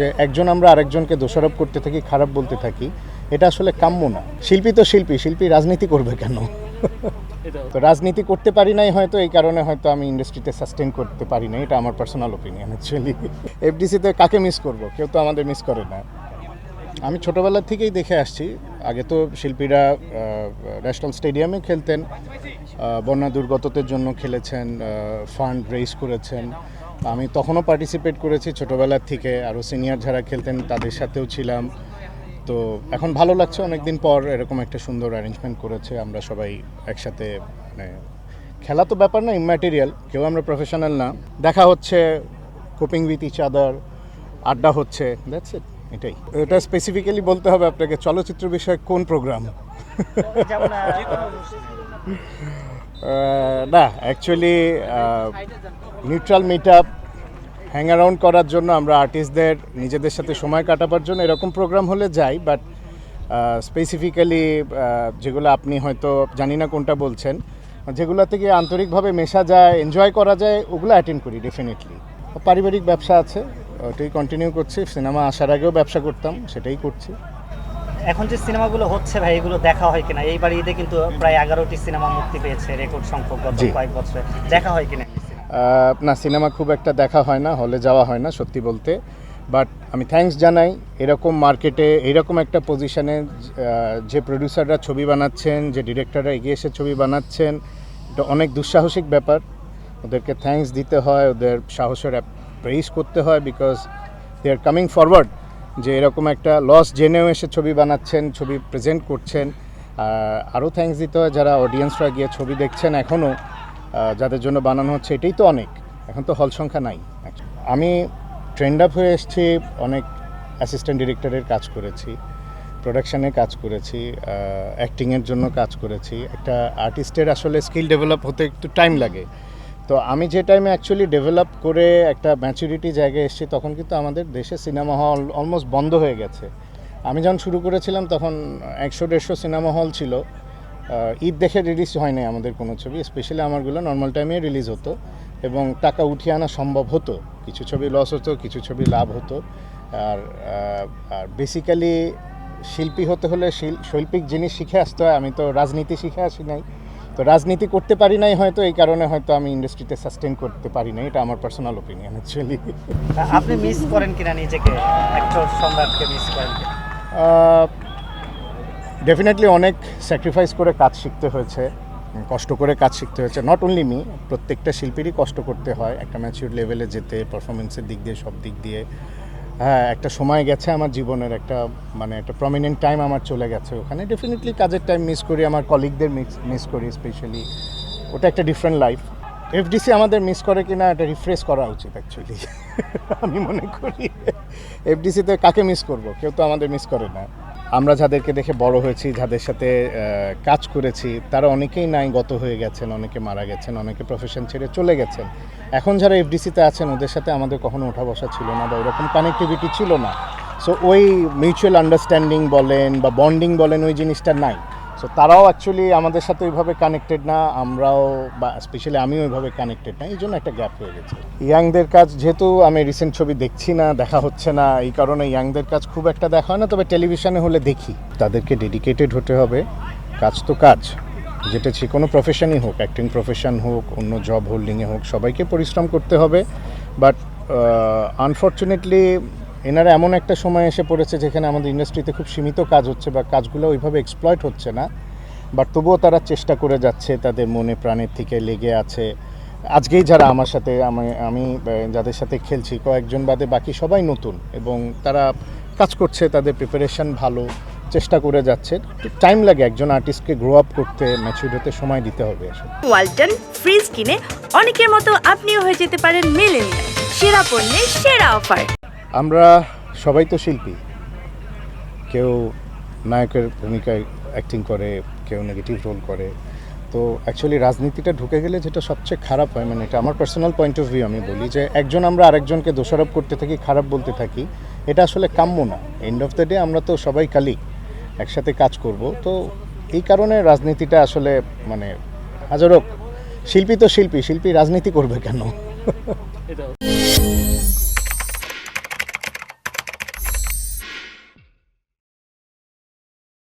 যে একজন আমরা আরেকজনকে দোষারোপ করতে থাকি খারাপ বলতে থাকি এটা আসলে কাম্য না। শিল্পী তো শিল্পী শিল্পী রাজনীতি করবে কেন? তো রাজনীতি করতে পারি নাই হয়তো এই কারণে হয়তো আমি ইন্ডাস্ট্রিতে সাস্টেন করতে পারি না এটা আমার পার্সোনাল ওপিনিয়ন অ্যাকচুয়ালি এফডিসিতে কাকে মিস করব? কেউ তো আমাদের মিস করে না। আমি ছোটোবেলার থেকেই দেখে আসছি আগে তো শিল্পীরা ন্যাশনাল স্টেডিয়ামে খেলতেন বন্যা দুর্গতদের জন্য খেলেছেন ফান্ড রেইজ করেছেন। আমি তখনও পার্টিসিপেট করেছি ছোটোবেলার থেকে। আরও সিনিয়র যারা খেলতেন তাদের সাথেও ছিলাম। তো এখন ভালো লাগছে অনেকদিন পর এরকম একটা সুন্দর অ্যারেঞ্জমেন্ট করেছে আমরা সবাই একসাথে মানে খেলা তো ব্যাপার না ইম্যাটেরিয়াল কেউ আমরা প্রফেশনাল না। দেখা হচ্ছে কোপিং উইথ ইচ আদার আড্ডা হচ্ছে দ্যাটস ইট এটাই। এটা স্পেসিফিক্যালি বলতে হবে আপনাকে চলচ্চিত্র বিষয়ে কোন প্রোগ্রাম না actually neutral meet up hang around করার জন্য আমরা আর্টিস্টদের নিজেদের সাথে সময় কাটাবার জন্য এরকম প্রোগ্রাম হলে যাই বাট স্পেসিফিক্যালি যেগুলো আপনি হয়তো জানি না কোনটা বলছেন যেগুলো থেকে আন্তরিকভাবে মেশা যায় এনজয় করা যায়, ওগুলো অ্যাটেন্ড করি ডেফিনেটলি পারিবারিক ব্যবসা আছে, ওটাই কন্টিনিউ করছি, সিনেমা আসার আগেও ব্যবসা করতাম, সেটাই করছি। এখন যে সিনেমাগুলো হচ্ছে ভাই এগুলো দেখা হয় কিনা? এইবার ঈদে কিন্তু প্রায় এগারোটি সিনেমা মুক্তি পেয়েছে রেকর্ড সংখ্যক গত কয়েক বছরে। দেখা হয় কিনা? না সিনেমা খুব একটা দেখা হয় না হলে যাওয়া হয় না সত্যি বলতে। বাট আমি থ্যাঙ্কস জানাই এরকম মার্কেটে এরকম একটা পজিশনে যে প্রডিউসাররা ছবি বানাচ্ছেন যে ডিরেক্টররা এগিয়ে এসে ছবি বানাচ্ছেন এটা অনেক দুঃসাহসিক ব্যাপার। ওদেরকে থ্যাঙ্কস দিতে হয় ওদের সাহসের প্রেইজ করতে হয় because they are coming forward যে এরকম একটা লস জেনেও এসে ছবি বানাচ্ছেন, ছবি প্রেজেন্ট করছেন। আরও থ্যাঙ্কস দিতে হয় যারা অডিয়েন্সরা গিয়ে ছবি দেখছেন এখনও। যাদের জন্য বানানো হচ্ছে এটাই তো অনেক। এখন তো হল সংখ্যা নাই। আমি ট্রেন্ড আপ হয়ে এসেছি, অনেক অ্যাসিস্ট্যান্ট ডিরেক্টরের কাজ করেছি প্রোডাকশানে কাজ করেছি অ্যাক্টিংয়ের জন্য কাজ করেছি। একটা আর্টিস্টের আসলে স্কিল ডেভেলপ হতে একটু টাইম লাগে। তো আমি যে টাইমে অ্যাকচুয়ালি ডেভেলপ করে একটা ম্যাচুরিটি জায়গায় এসেছি, তখন কিন্তু আমাদের দেশে সিনেমা হল অলমোস্ট বন্ধ হয়ে গেছে। আমি যখন শুরু করেছিলাম, তখন একশো, দেড়শো সিনেমা হল ছিল। ঈদ দেখে রিলিজ হয়নি আমাদের কোনো ছবি স্পেশালি আমারগুলো নর্মাল টাইমে রিলিজ হতো এবং টাকা উঠিয়ে আনা সম্ভব হতো। কিছু ছবি লস হতো, কিছু ছবি লাভ হতো। আর আর বেসিক্যালি শিল্পী হতে হলে শিল- শৈল্পিক জিনিস শিখে আসতে হয়। আমি তো রাজনীতি শিখে আসি নাই। তো রাজনীতি করতে পারি নাই হয়তো এই কারণে হয়তো আমি ইন্ডাস্ট্রিতে সাস্টেন করতে পারি না এটা আমার পার্সোনাল ওপিনিয়ন অ্যাকচুয়ালি আপনি মিস করেন কিনা নিজেকে? অ্যাক্টর সম্রাটকে মিস করেন ডেফিনেটলি অনেক স্যাক্রিফাইস করে কাজ শিখতে হয়েছে কষ্ট করে কাজ শিখতে হয়েছে। নট অনলি মি প্রত্যেকটা শিল্পীরই কষ্ট করতে হয় একটা ম্যাচিউর লেভেলে যেতে পারফরমেন্সের দিক দিয়ে সব দিক দিয়ে। হ্যাঁ একটা সময় গেছে আমার জীবনের, একটা মানে একটা প্রমিনেন্ট টাইম আমার চলে গেছে ওখানে। ডেফিনেটলি কাজের টাইম মিস করি, আমার কলিগদের মিস মিস করি স্পেশালি ওটা একটা ডিফারেন্ট লাইফ এফডিসি আমাদের মিস করে কি না এটা রিফ্রেশ করা উচিত অ্যাকচুয়ালি আমি মনে করি এফডিসিতে কাকে মিস করব? কেউ তো আমাদের মিস করে না। আমরা যাদেরকে দেখে বড় হয়েছি, যাদের সাথে কাজ করেছি, তারা অনেকেই নাই, গত হয়ে গেছেন, অনেকে মারা গেছেন, অনেকে প্রফেশন ছেড়ে চলে গেছেন। এখন যারা এফডিসিতে আছেন, ওদের সাথে আমাদের কখনো ওঠা বসা ছিল না বা ওরকম কানেক্টিভিটি ছিল না। সো ওই মিউচুয়াল আন্ডারস্ট্যান্ডিং বলেন বা বন্ডিং বলেন, ওই জিনিসটা নাই। সো তারাও অ্যাকচুয়ালি আমাদের সাথে ওইভাবে কানেক্টেড না, আমরাও বা স্পেশালি আমিও ওইভাবে কানেক্টেড না এই জন্য একটা গ্যাপ হয়ে গেছে। ইয়াংদের কাজ যেহেতু আমি রিসেন্ট ছবি দেখছি না, দেখা হচ্ছে না, এই কারণে ইয়াংদের কাজ খুব একটা দেখা হয় না, তবে টেলিভিশনে হলে দেখি। তাদেরকে ডেডিকেটেড হতে হবে, কাজ তো কাজ, যেটা যে কোনো প্রফেশনই হোক অ্যাক্টিং প্রফেশন হোক, অন্য জব হোল্ডিংয়ে হোক, সবাইকে পরিশ্রম করতে হবে বাট আনফর্চুনেটলি এনারা এমন একটা সময় এসে পড়েছে যেখানে আমাদের ইন্ডাস্ট্রিতে খুব সীমিত কাজ হচ্ছে বা কাজগুলো ওইভাবে এক্সপ্লয়েট হচ্ছে না বাট তবুও তারা চেষ্টা করে যাচ্ছে তাদের মনে প্রাণের থেকে লেগে আছে। আজকেই যারা আমার সাথে, আমি আমি যাদের সাথে খেলছি, কয়েকজন বাদে বাকি সবাই নতুন এবং তারা কাজ করছে, তাদের প্রিপারেশন ভালো, চেষ্টা করে যাচ্ছে। টাইম লাগে একজন আর্টিস্টকে গ্রো আপ করতে ম্যাচিউর হতে সময় দিতে হবে আসলে। ওয়ালটন ফ্রিজ কিনে অনেকের মতো আপনিও হয়ে যেতে পারেন মিলেনিয়াল। সেরা পণ্যের সেরা অফার আমরা সবাই তো শিল্পী। কেউ নায়কের ভূমিকায় অ্যাক্টিং করে, কেউ নেগেটিভ রোল করে। তো অ্যাকচুয়ালি রাজনীতিটা ঢুকে গেলে যেটা সবচেয়ে খারাপ হয় মানে এটা আমার পার্সোনাল পয়েন্ট অফ ভিউ আমি বলি যে, একজন আমরা আরেকজনকে দোষারোপ করতে থাকি, খারাপ বলতে থাকি, এটা আসলে কাম্য না। এন্ড অফ দ্য ডে আমরা তো সবাই কালিক একসাথে কাজ করব। তো এই কারণে রাজনীতিটা আসলে মানে হাজারো, শিল্পী তো শিল্পী শিল্পী রাজনীতি করবে কেন?